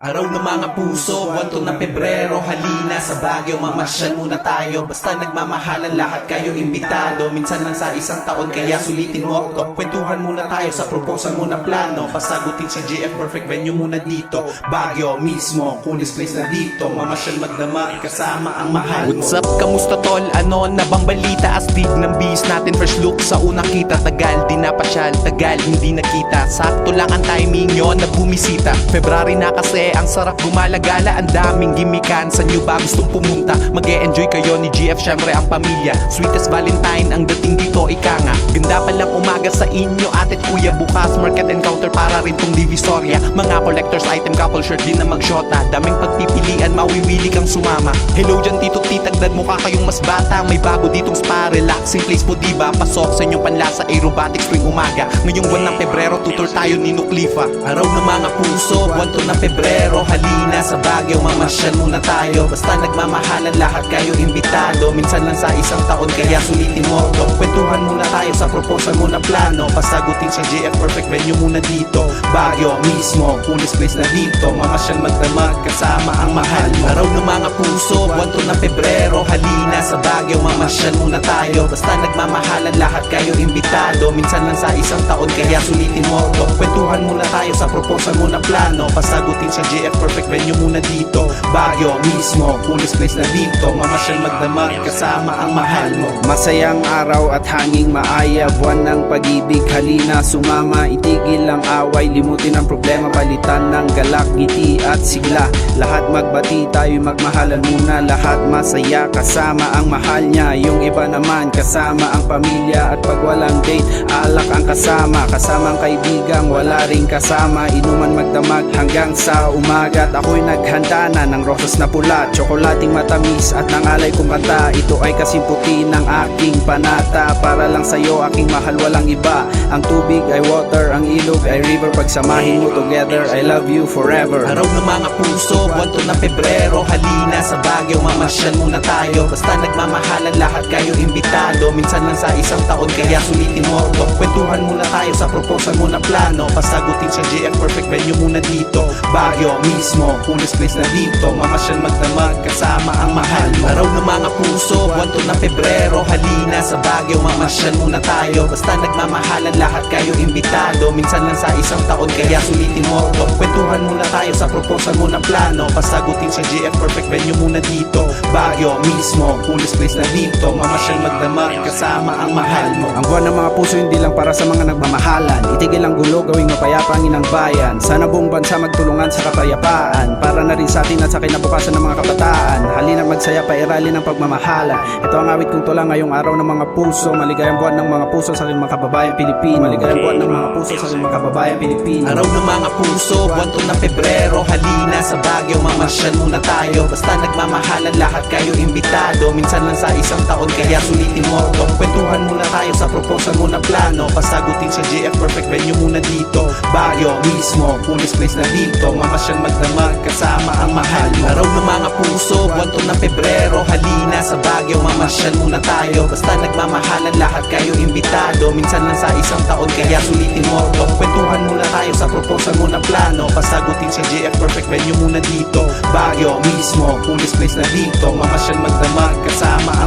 Araw ng mga puso, buwan to ng Pebrero Halina sa Baguio, mamasyal muna tayo. Basta nagmamahalan lahat kayo imbitado. Minsan lang sa isang taon, kaya sulitin mo ako. Kwentuhan muna tayo sa proposal muna plano. Pasagutin si GF Perfect Venue muna dito. Baguio mismo, kunis place na dito. Mamasyal magdamag, kasama ang mahal mo. What's up? Kamusta tol? Ano na bang balita? Astig ng bis natin First look. Sa unang kita Tagal, di napasyal. Tagal, hindi nakita. Sakto lang ang timing nyo na bumisita. February na kasi ang sarap gumalagala Ang daming gimikan Sa nyo ba gustong pumunta? mag enjoy kayo ni GF Syempre ang pamilya Sweetest Valentine ang dating dito Ika nga Ganda pa lang umaga sa inyo Ate at kuya bukas Market encounter para rin tong divisoria Mga collectors item couple shirt din na magshota Daming pagpipilian Mawiwili kang sumama Hello dyan tito titagdad mukha kayong mas bata May bago ditong spa Relaxing place po diba Pasok sa inyong panlasa Aerobatic spring umaga Ngayong buwan ng Pebrero Tutor tayo ni Nuklifa Araw ng mga puso, buwan to ng Pebrero Halina sa Baguio, mamasyal muna tayo Basta nagmamahalan lahat kayo imbitado Minsan lang sa isang taon, kaya sulitin mo Kwentuhan muna tayo sa proposal muna plano. Pasagutin sa GF Perfect Venue muna dito. Baguio mismo, kunis place na dito. Mamasyal magdamag, kasama ang mahal. Mo Araw ng mga puso, buwan to ng Pebrero Halina sa Baguio, mamasyal muna tayo. Basta nagmamahalan lahat kayo imbitado. Minsan lang sa isang taon, kaya sulitin mo to. Kwentuhan muna tayo sa proposal muna plano. Pasagutin sa GF Perfect Venue muna dito. Baguio mismo, kunis place na dito. Mamasyal magdamag, kasama ang mahal mo. Masayang araw at hanging maaya. Buwan ng pag-ibig, halina sumama. Itigil ang away, limutin ang problema. Palitan ng galak, ngiti at sigla. Lahat magbati, tayo magmahalan muna. Lahat masaya, kasama ang mahal niya. Yung iba naman, kasama ang pamilya At pag walang date, alak ang kasama. Kasama ang kaibigang, wala ring kasama. Inuman magdamag hanggang sa umaga. At ako'y naghanda na ng rosas na pula Tsokolating matamis at ng alay kumanta Ito ay kasimputi ng aking panata. Para lang sa'yo aking mahal walang iba. Ang tubig ay water, ang ilog ay river. Pagsamahin mo together, I love you forever. Araw ng mga puso, buwan to ng Pebrero. Halina sa Baguio, mamasyal muna tayo. Basta nagmamahalan lahat kayo imbitado. Minsan lang sa isang taon, kaya sulitin mo to Kwentuhan muna tayo sa proposal muna plano. Pasagutin sa GF Perfect Venue muna dito. Baguio mismo, kunis place na dito. Mamasyal magdamag, kasama ang mahal. Mo Araw ng mga puso, buwan to ng Pebrero. Halina sa Baguio, mamasyal muna tayo. Basta nagmamahalan lahat kayo imbitado. Minsan lang sa isang taon, kaya sulitin mo to Kwentuhan muna tayo sa proposal muna plano. Pasagutin sa GF Perfect Venue muna dito. Baguio mismo, kunis place na dito Mamasyal magdamag, kasama ang mahal mo. Ang buwan ng mga puso hindi lang para sa mga nagmamahalan. Itigil ang gulo, gawing mapayapa ang inang bayan. Sana buong bansa magtulungan sa kapayapaan Para na rin sa atin at sa kinabukasan ng mga kabataan. Halina magsaya pairali ng pagmamahala. Ito ang awit kong tula ngayong araw ng mga puso. Maligayang buwan ng mga puso sa aking mga kababayan Pilipino. Maligayang buwan ng mga puso sa aking mga kababayan Pilipino. Araw ng mga puso, buwan to ng Pebrero. Halina sa Baguio, mamasyal muna tayo. Basta nagmamahalan lahat kayo imbitado Minsan lang sa isang taon, kaya sulitin mo to Kwentuhan muna tayo sa proposal muna plano. Pasagutin sa GF Perfect Venue muna dito. Baguio mismo, kunis place na dito. Mamasyal magdamag, kasama ang mahal. Mo Araw ng mga puso, buwan to ng Pebrero. Halina sa Baguio, mamasyal muna tayo. Basta nagmamahalan lahat kayo imbitado. Minsan lang sa isang taon, kaya sulitin mo to Kwentuhan muna tayo Pasagutin sa GF Perfect Venue muna dito. Baguio mismo, kunis place na dito. Mamasyal magdamag, kasama